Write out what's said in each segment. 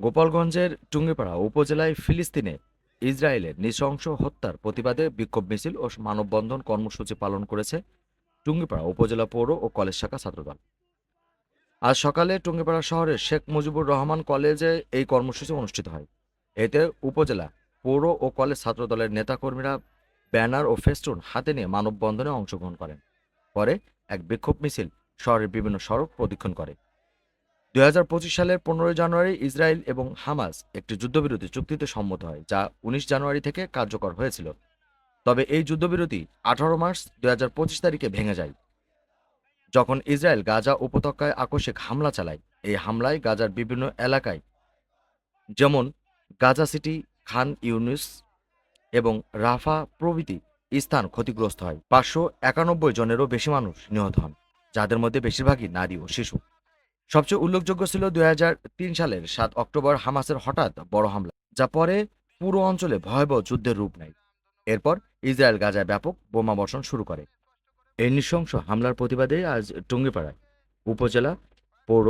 গোপালগঞ্জের টুঙ্গিপাড়া উপজেলায় ফিলিস্তিনে ইসরায়েলের নৃশংস হত্যার প্রতিবাদে বিক্ষোভ মিছিল ও মানববন্ধন কর্মসূচি পালন করেছে টুঙ্গিপাড়া উপজেলা পৌর ও কলেজ শাখা ছাত্রদল। আজ সকালে টুঙ্গিপাড়া শহরের শেখ মুজিবুর রহমান কলেজে এই কর্মসূচি অনুষ্ঠিত হয়। এতে উপজেলা পৌর ও কলেজ ছাত্রদলের নেতাকর্মীরা ব্যানার ও ফেস্টুন হাতে নিয়ে মানববন্ধনে অংশগ্রহণ করেন। পরে এক বিক্ষোভ মিছিল শহরের বিভিন্ন সড়ক প্রদক্ষিণ করে। দুই হাজার পঁচিশ সালের পনেরোই জানুয়ারি ইসরায়েল এবং হামাস একটি যুদ্ধবিরতি চুক্তিতে সম্মত হয়, যা উনিশ জানুয়ারি থেকে কার্যকর হয়েছিল। তবে এই যুদ্ধবিরতি আঠারো মার্চ দুই হাজার পঁচিশ তারিখে ভেঙে যায়। যখন ইসরায়েল গাজা উপত্যকায় আকস্মিক হামলা চালায়, এই হামলায় গাজার বিভিন্ন এলাকায়, যেমন গাজা সিটি, খান ইউনুস এবং রাফা প্রভৃতি স্থান ক্ষতিগ্রস্ত হয়। পাঁচশো একানব্বই জনেরও বেশি মানুষ নিহত হন, যাদের মধ্যে বেশিরভাগই নারী ও শিশু। সবচেয়ে উল্লেখযোগ্য ছিল দুই হাজার তিন সালের সাত অক্টোবর হামাসের হঠাৎ বড় হামলা, যা পরে পুরো অঞ্চলে ভয়াবহ যুদ্ধের রূপ নেয়। এরপর ইসরায়েল গাজায় ব্যাপক বোমা বর্ষণ শুরু করে। এই নৃশংস হামলার প্রতিবাদে আজ টুঙ্গিপাড়ায় উপজেলা পৌর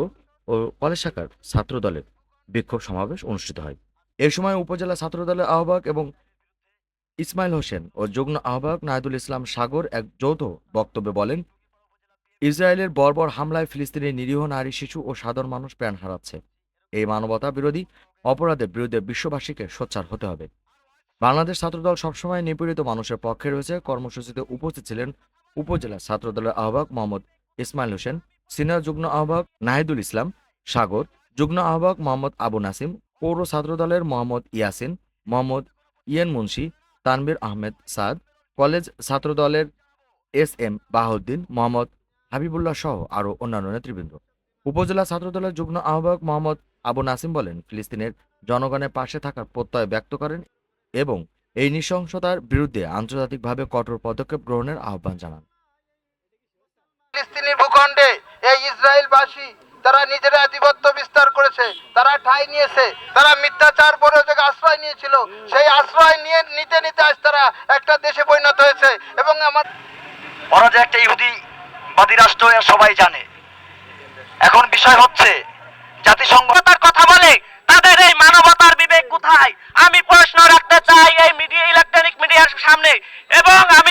ও কলেজ শাখার ছাত্রদলের বিক্ষোভ সমাবেশ অনুষ্ঠিত হয়। এই সময় উপজেলা ছাত্রদলের আহ্বায়ক এবং ইসমাইল হোসেন ও যুগ্ম আহ্বায়ক নাহিদুল ইসলাম সাগর এক যৌথ বক্তব্যে বলেন ইসরায়েলের বর্বর হামলায় ফিলিস্তিনের নিরীহ নারী, শিশু ও সাধারণ মানুষ প্রাণ হারাচ্ছে। এই মানবতা বিরোধী অপরাধের বিরুদ্ধে বিশ্ববাসীকে সোচ্চার হতে হবে। বাংলাদেশ ছাত্রদল সবসময় নিপীড়িত মানুষের পক্ষে রয়েছে। কর্মসূচিতে উপস্থিত ছিলেন উপজেলা ছাত্রদলের আহ্বায়ক মোহাম্মদ ইসমাইল হোসেন, সিনিয়র যুগ্ম আহ্বায়ক নাহিদুল ইসলাম, সাগর, যুগ্ম আহ্বায়ক মোহাম্মদ আবু নাসিম, পৌর ছাত্রদলের মোহাম্মদ ইয়াসিন, মোহাম্মদ ইয়েন মুন্সি তানবীর আহমেদ সাদ, কলেজ ছাত্রদলের এস এম বাহউদ্দিন, মোহাম্মদ হাবিবুল্লাহ সহ আরও অন্যান্য নেতৃবৃন্দ। উপজেলা ছাত্রদলের যুগ্ম আহ্বায়ক মোহাম্মদ আবু নাসিম বলেন ফিলিস্তিনের জনগণের পাশে থাকার প্রত্যয় ব্যক্ত করেন এবং এই নৃশংসতার বিরুদ্ধে আন্তর্জাতিকভাবে কঠোর পদক্ষেপ গ্রহণের আহ্বান জানান। ফিলিস্তিনি ভূখণ্ডে এই ইসরায়েলবাসী তারা নিজেরা আধিপত্য বিস্তার করেছে তারা ঠাঁই নিয়েছে তারা মিথ্যাচার পরিযোগে আশ্রয় নিয়েছিল। সেই আশ্রয় নিয়ে নিতে নিতে আজ তারা একটা দেশে পরিণত হয়েছে এবং আমার ওরা যে একটা ইহুদিবাদী রাষ্ট্র সবাই জানে। এখন বিষয় হচ্ছে জাতিসংঘতার কথা বলে, তাদের এই মানবতার বিবেক কোথায়? আমি প্রশ্ন রাখতে চাই এই মিডিয়া, ইলেকট্রনিক মিডিয়ার সামনে। এবং আমি